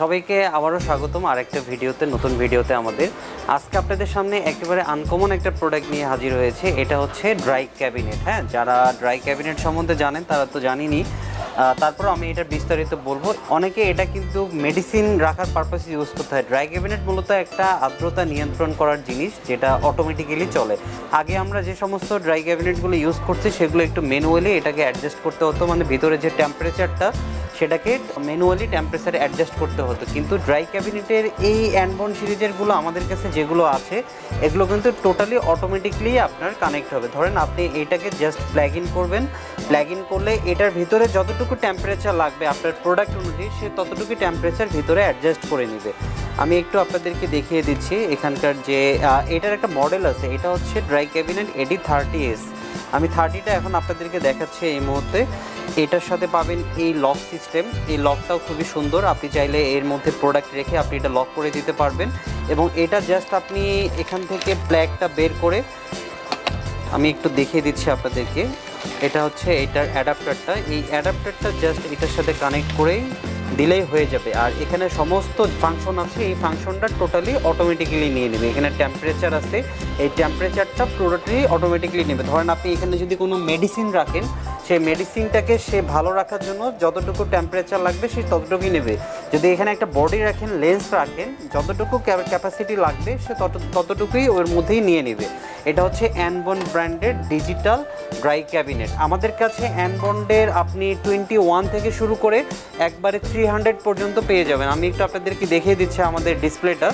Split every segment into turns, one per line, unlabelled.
সবাইকে আবারও স্বাগতম আরেকটা ভিডিওতে, নতুন ভিডিওতে আমাদের। আজকে আপনাদের সামনে একেবারে আনকমন একটা প্রোডাক্ট নিয়ে হাজির হয়েছে, এটা হচ্ছে ড্রাই ক্যাবিনেট হ্যাঁ যারা ড্রাই ক্যাবিনেট সম্বন্ধে জানেন, তারা তো জানেনই। তারপর আমি এটা বিস্তারিত বলব। অনেকে এটা কিন্তু মেডিসিন রাখার পারপাসে ইউজ করতে হয়। ড্রাই ক্যাবিনেট মূলত একটা আর্দ্রতা নিয়ন্ত্রণ করার জিনিস, যেটা অটোমেটিক্যালি চলে। আগে আমরা যে সমস্ত ড্রাই ক্যাবিনেটগুলো ইউজ করছি, সেগুলো একটু ম্যানুয়ালি এটাকে অ্যাডজাস্ট করতে হতো। মানে ভিতরে যে টেম্পারেচারটা সেটাকে ম্যানুয়ালি টেম্পারেচার অ্যাডজাস্ট করতে হতো। কিন্তু ড্রাই ক্যাবিনেটের এই অ্যান্ডবন সিরিজেরগুলো আমাদের কাছে যেগুলো আছে, এগুলো কিন্তু টোটালি অটোমেটিকলি আপনার কানেক্ট হবে। ধরেন আপনি এটাকে জাস্ট প্ল্যাগ ইন করবেন। প্ল্যাগ ইন করলে এটার ভিতরে যতটুকু টেম্পারেচার লাগবে আপনার প্রোডাক্ট অনুযায়ী, সে ততটুকু টেম্পারেচার ভিতরে অ্যাডজাস্ট করে নেবে। আমি একটু আপনাদেরকে দেখিয়ে দিচ্ছি এখানকার যে এটার একটা মডেল আছে। এটা হচ্ছে dry cabinet AD thirty S আমি থার্টিটা এখন আপনাদেরকে দেখাচ্ছি এই মুহূর্তে। এটার সাথে পাবেন এই লক সিস্টেম এই লকটাও খুবই সুন্দর। আপনি চাইলে এর মধ্যে প্রোডাক্ট রেখে আপনি এটা লক করে দিতে পারবেন। এবং এটা জাস্ট আপনি এখান থেকে প্ল্যাগটা বের করে আমি একটু দেখিয়ে দিচ্ছি আপনাদেরকে। এটা হচ্ছে এটার অ্যাডাপ্টারটা এই অ্যাডাপ্টারটা জাস্ট এটার সাথে কানেক্ট করেই দিলেই হয়ে যাবে। আর এখানে সমস্ত ফাংশন আছে, এই ফাংশনটা টোটালি অটোমেটিক্যালি নিয়ে নেবে। এখানে টেম্পারেচার আছে, এই টেম্পারেচারটা পুরোটাই অটোমেটিক্যালি নেবে। ধরেন আপনি এখানে যদি কোনো মেডিসিন রাখেন, সেই মেডিসিনটাকে সে ভালো রাখার জন্য যতটুকু টেম্পারেচার লাগবে, সে ততটুকুই নেবে। যদি এখানে একটা বডি রাখেন লেন্স রাখেন, যতটুকু ক্যাপাসিটি লাগবে, সে তত ততটুকুই ওর মধ্যেই নিয়ে নেবে। এটা হচ্ছে অ্যানবন ব্র্যান্ডের ডিজিটাল ড্রাই ক্যাবিনেট আমাদের কাছে অ্যানবন্ডের আপনি টোয়েন্টি ওয়ান থেকে শুরু করে একবারে থ্রি হান্ড্রেড পর্যন্ত পেয়ে যাবেন। আমি একটু আপনাদেরকে দেখিয়ে দিচ্ছি আমাদের ডিসপ্লেটা।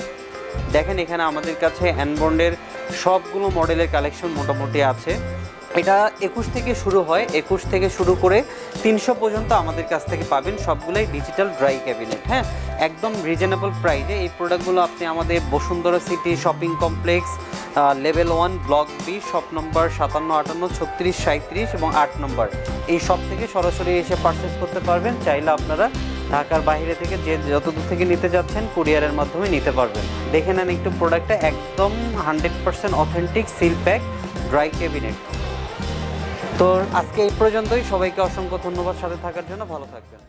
দেখেন এখানে আমাদের কাছে অ্যানবন্ডের সবগুলো মডেলের কালেকশন মোটামুটি আছে। এটা একুশ থেকে শুরু হয়। একুশ থেকে শুরু করে তিনশো পর্যন্ত আমাদের কাছ থেকে পাবেন সবগুলোই ডিজিটাল ড্রাই ক্যাবিনেট হ্যাঁ? একদম রিজনেবল প্রাইজে এই প্রোডাক্টগুলো আপনি আমাদের Bashundhara city shopping complex level one block B shop number সাতান্ন, আটান্ন, ছত্রিশ সাঁত্রিশ এবং আট নম্বর এই শপ থেকে সরাসরি এসে পারচেস করতে পারবেন। চাইলে আপনারা ঢাকার বাইরে থেকে যে যত দূর থেকে নিতে যাচ্ছেন কুরিয়ারের মাধ্যমে নিতে পারবেন। দেখে নেন একটু প্রোডাক্টটা একদম hundred percent authentic seal pack dry cabinet তো আজকে এই পর্যন্তই। সবাইকে অসংখ্য ধন্যবাদ সাথে থাকার জন্য। ভালো থাকবেন।